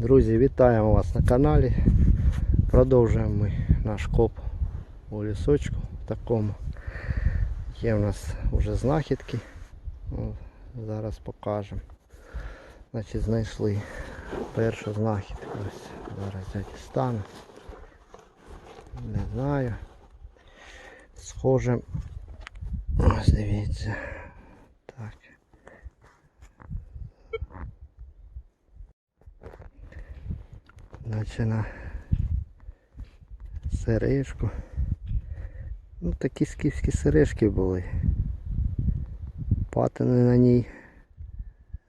Друзі, вітаємо вас на каналі. Продовжуємо ми наш коп у лісочку такому. Є в нас вже знахідки. Зараз покажемо. Значить, знайшли першу знахідку. Ось зараз я дістану. Не знаю. Схоже. Ось дивіться. Наче на сережку. Ну такі скіфські сережки були. Патини на ній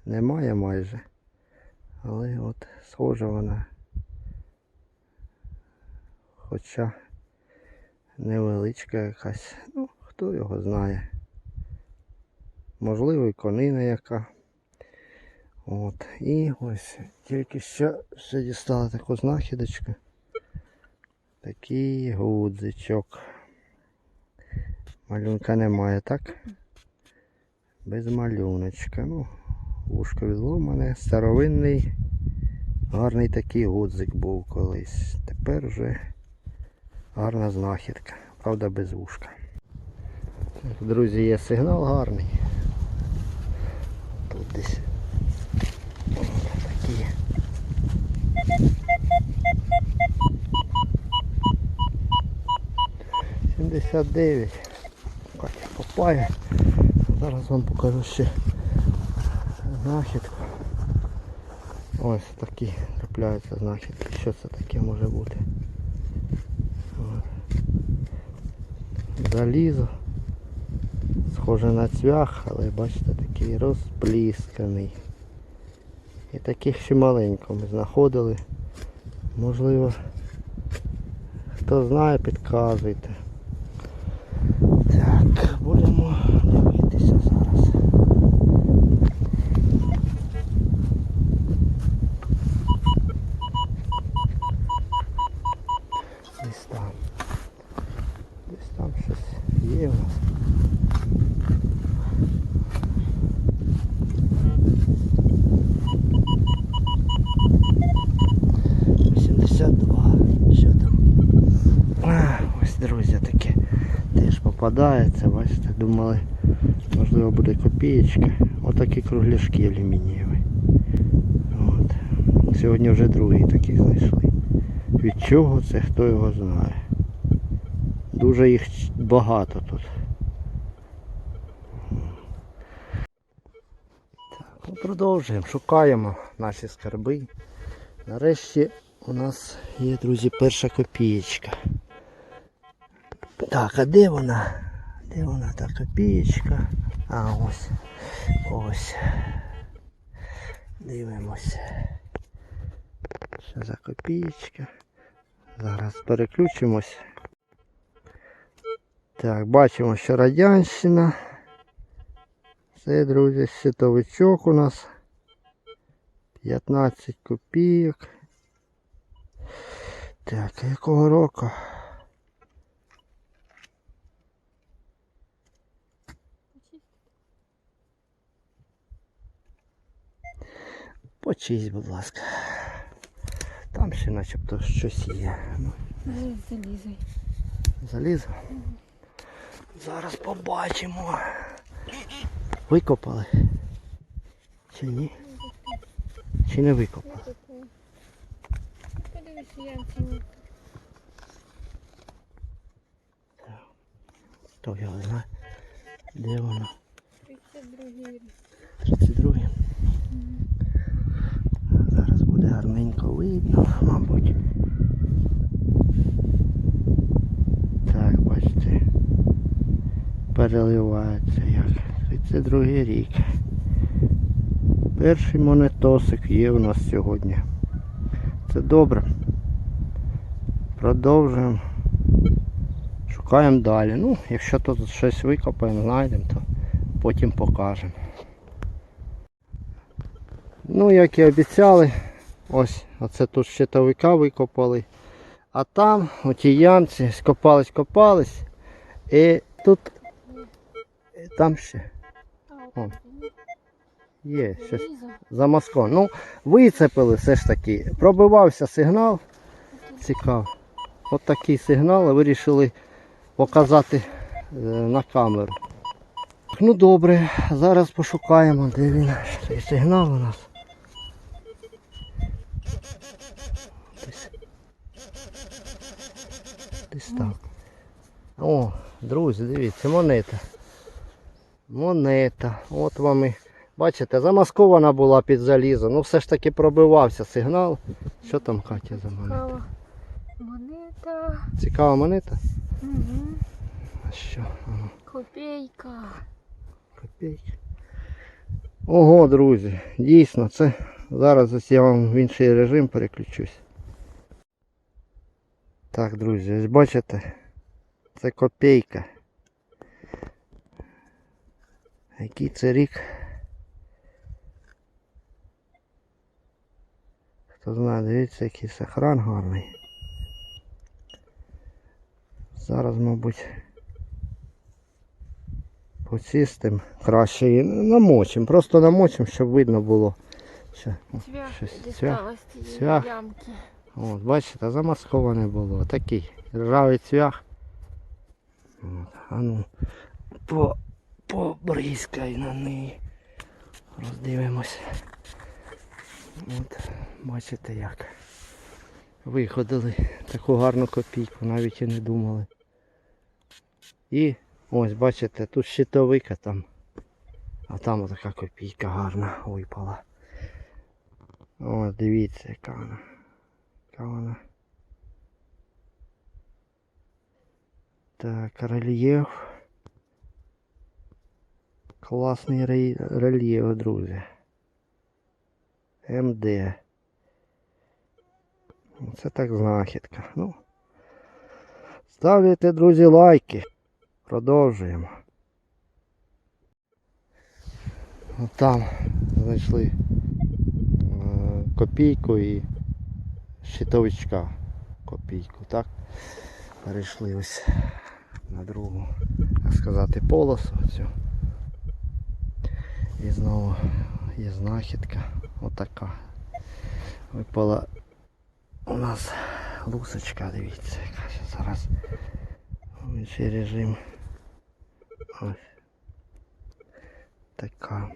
немає майже. Але от схожа вона. Хоча невеличка якась. Ну, хто його знає. Можливо і конина яка. От. І ось тільки що ще дістала таку знахідочку. Такий гудзичок. Малюнка немає, так? Без малюночка. Ну, вушко відломане, старовинний, гарний такий гудзик був колись. Тепер вже гарна знахідка. Правда, без вушка. Друзі, є сигнал гарний. Тут десь 59. Попаю. Зараз вам покажу ще знахідку. Ось такі трапляються знахідки. Що це таке може бути? Залізо. Схоже на цвях, але бачите, такий розплісканий. І таких ще маленько ми знаходили. Можливо, хто знає, підказуйте. Boa. Попадається, бачите, думали, можливо буде копієчка. Отакі кругляшки алюмінієві. От. Сьогодні вже другий такий знайшли. Від чого це хто його знає. Дуже їх багато тут. Так, ну продовжуємо, шукаємо наші скарби. Нарешті у нас є, друзі, перша копієчка. Так, а де вона? Де вона та копієчка? А ось. Ось. Дивимося. Що за копієчка? Зараз переключимось. Так, бачимо, що радянщина. Це, друзі, щитовичок у нас. 15 копійок. Так, якого року? Почисть, будь ласка. Там ще начебто щось є. Ну, Залізай. залізо. Зараз побачимо. Викопали. Чи ні? Чи не викопали? Хто його знає? Де воно? 32 рік. 32. Зараз буде гарненько видно, мабуть. Так, бачите. Переливається як. 32 рік. Перший монетосик є у нас сьогодні. Це добре. Продовжуємо. Шукаємо далі. Ну, якщо тут щось викопаємо, знайдемо, то потім покажемо. Ну, як і обіцяли, ось оце тут щитовика викопали. А там, у тій ямці, скопались, копались. І тут і там ще. О. Є, щось Залізо. замаскований. Ну, вицепили все ж таки. Пробивався сигнал. Цікаво. От такий сигнал вирішили показати е, на камеру. Ну добре, зараз пошукаємо, де він сигнал у нас. Десь так. О, друзі, дивіться, монета. Монета. От вам і. Бачите, замаскована була під залізо. Ну все ж таки пробивався сигнал. Що там Катя за монета? Кава. Монета. Цікава монета? Угу. А що? Ага. Копійка. Копійки. Ого, друзі, дійсно, це зараз ось я вам в інший режим переключусь. Так, друзі, ось бачите, це копійка. Який це рік? Хто знає, дивіться, який сохран гарний. Зараз, мабуть, почистим краще і намочим. Просто намочим, щоб видно було. Що, Цвях щось, цвях. Цвях. ямки. От, бачите, замасковане було. Такий ржавий цвях. От, а ну, по, побризкай на неї. Роздивимось. От, бачите як. Виходили таку гарну копійку, навіть і не думали. І ось бачите, тут щитовика там. А там така копійка гарна випала. О, дивіться, яка вона. Вона. Так, рельєф. Класний рельєф, друзі. МД. Це так знахідка. Ну. Ставляйте, друзі, лайки. Продовжуємо. Там знайшли е, копійку і щитовичка копійку, так? Перейшли ось на другу, так сказати, полосу цю. І знову є знахідка. Отака. Випала у нас лусочка, дивіться, яка ще зараз інший режим. Ось. Така.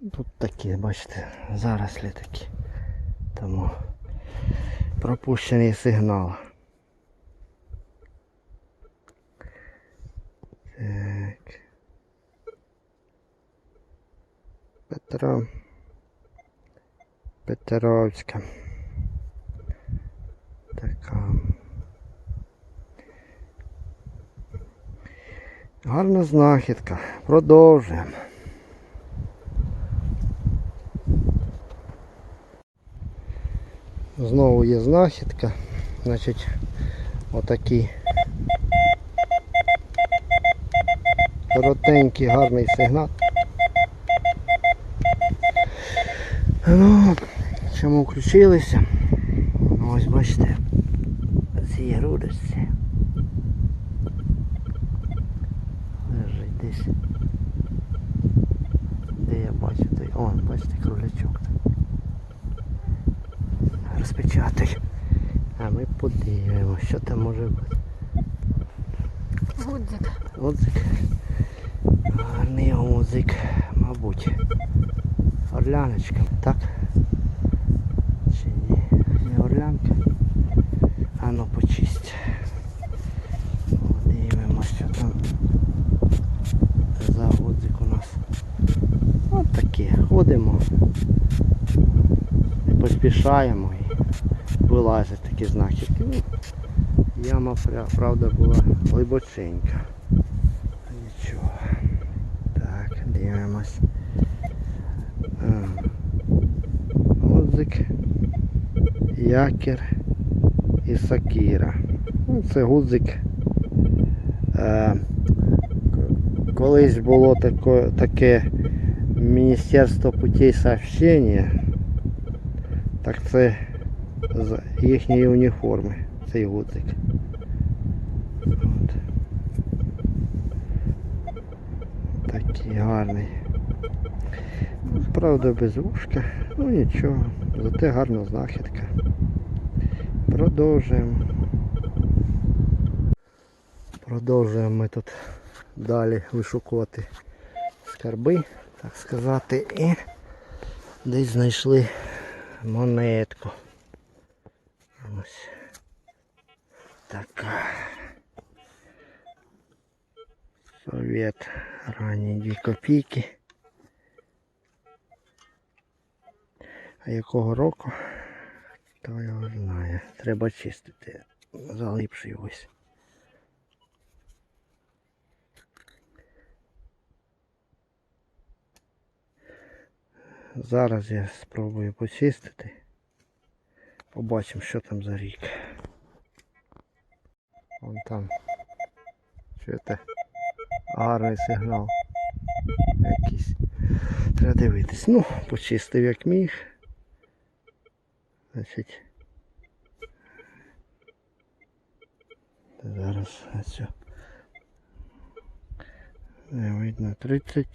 Тут такі, бачите, зарослі такі. Тому пропущений сигнал. Так. Петро. Петровська. Така. Гарна знахідка. Продовжуємо. Знову є знахідка. Значить, отакий коротенький гарний сигнал. Ну, чому включилися? Ось бачите, ці грудочці. Лежить десь. Де я бачу той. О, бачите, кролячок. Розпечатай. А ми подивимося, що там може бути. Гудзик. Гудзик. Гарний гудзик, мабуть. Орляночка, так? Чи ні? Не орлянка. А ну почисть. Дивимося, що там за гудзик у нас. От таке. Ходимо. Не поспішаємо вилазять такі знахідки. Ну, Яма, правда, була глибоченька. Нічого. Так, дивимось. Гудзик, якір і сакіра. Ну, це гудзик. Е, колись було таке, таке Міністерство путей сообщення. Так це з їхньої уніформи цей гудзик. От. Такий гарний. Правда, без вушка. Ну нічого. Зате гарна знахідка. Продовжуємо. Продовжуємо ми тут далі вишукувати скарби, так сказати, і десь знайшли монетку. Ось така. Совет ранні 2 копійки. А якого року? Хто його знає. Треба чистити. Залипший ось. Зараз я спробую почистити. Побачимо, що там за рік. Вон там. Чуєте? Гарний сигнал. Якийсь. Треба дивитись. Ну, почистив як міг. Значить. Зараз ось. Не видно. 30.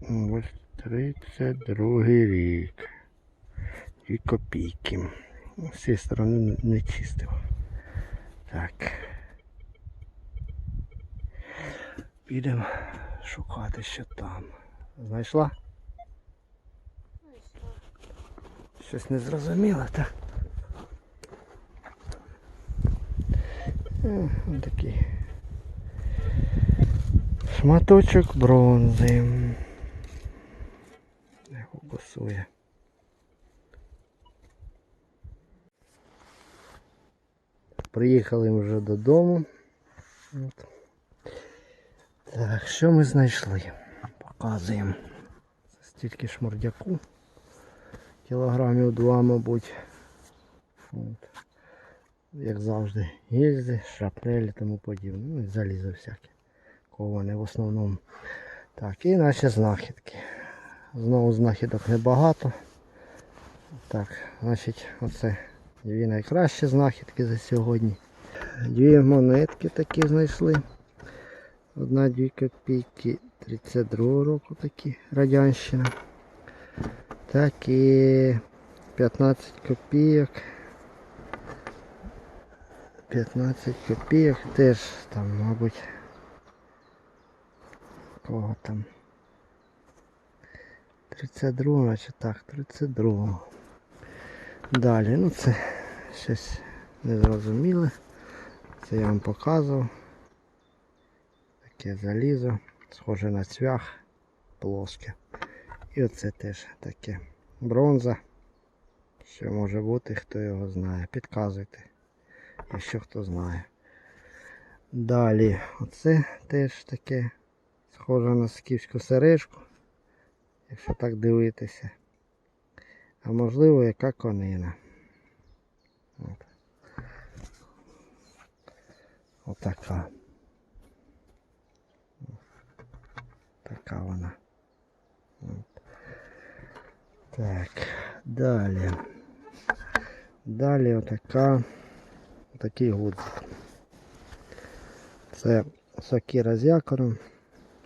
ну, Ось 32 рік. І копійки. З цієї сторони не чистив. Так. Підемо шукати, що там. Знайшла? Щось не зрозуміло, так? Е, ось такий шматочок бронзи. Не фокусує. Приїхали ми вже додому. От. Так, що ми знайшли? Показуємо. Стільки шмурдяку. Кілограмів два, мабуть. От. Як завжди, гільзи, шрапнелі тому подібне. Ну і залізо всяке. Коване в основному. Так, і наші знахідки. Знову знахідок небагато. Так, значить, оце дві найкращі знахідки за сьогодні. Дві монетки такі знайшли. Одна дві копійки 32 року такі радянщина. Так і 15 копійок. 15 копійок теж там, мабуть. Кого там? 32, значить так, 32. Далі, ну це щось незрозуміле. Це я вам показував. Таке залізо, схоже на цвях, плоске. І оце теж таке бронза. Що може бути, хто його знає. Підказуйте, якщо хто знає. Далі, оце теж таке схоже на скіфську сережку, якщо так дивитися. А можливо яка конина. От. Отака. Така вона. От. Так, далі. Далі отака, отакий гудзик. Це сокира з якором,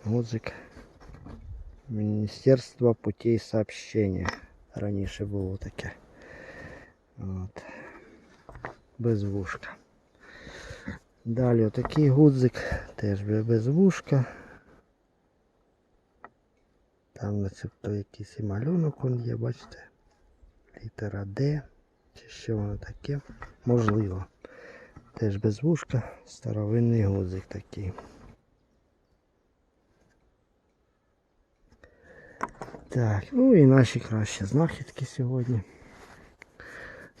гудзик Міністерства путей сообщення. Раніше було таке. От. Без вушка. Далі отакий гудзик, теж без вушка. Там начебто якийсь і малюнок он є, бачите? Літера Д. Чи що воно таке? Можливо. Теж без вушка, старовинний гудзик такий. Так, ну і наші кращі знахідки сьогодні.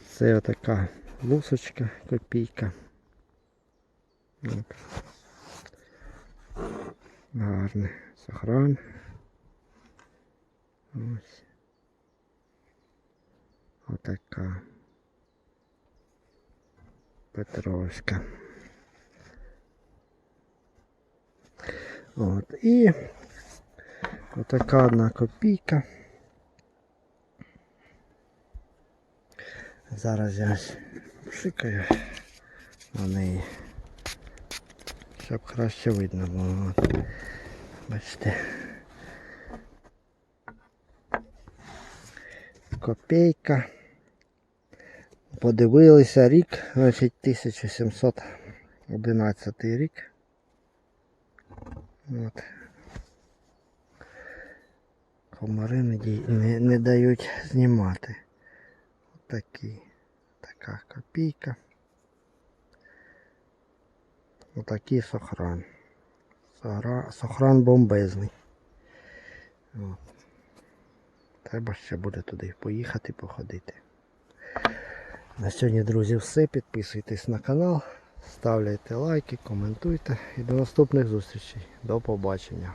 Це отака лусочка, копійка. От. Гарний сохран. Ось. Отака. Петровська. От. І Отака одна копійка. Зараз я шикаю на неї. Щоб краще видно було. Бачите. Копійка. Подивилися рік, значить 1711 рік. От. Комари не, не, не дають знімати. Отакі. Така копійка. Отакий сохран. Сохра- Сохран бомбезний. От. Треба ще буде туди поїхати, походити. На сьогодні, друзі, все. Підписуйтесь на канал, ставляйте лайки, коментуйте і до наступних зустрічей. До побачення.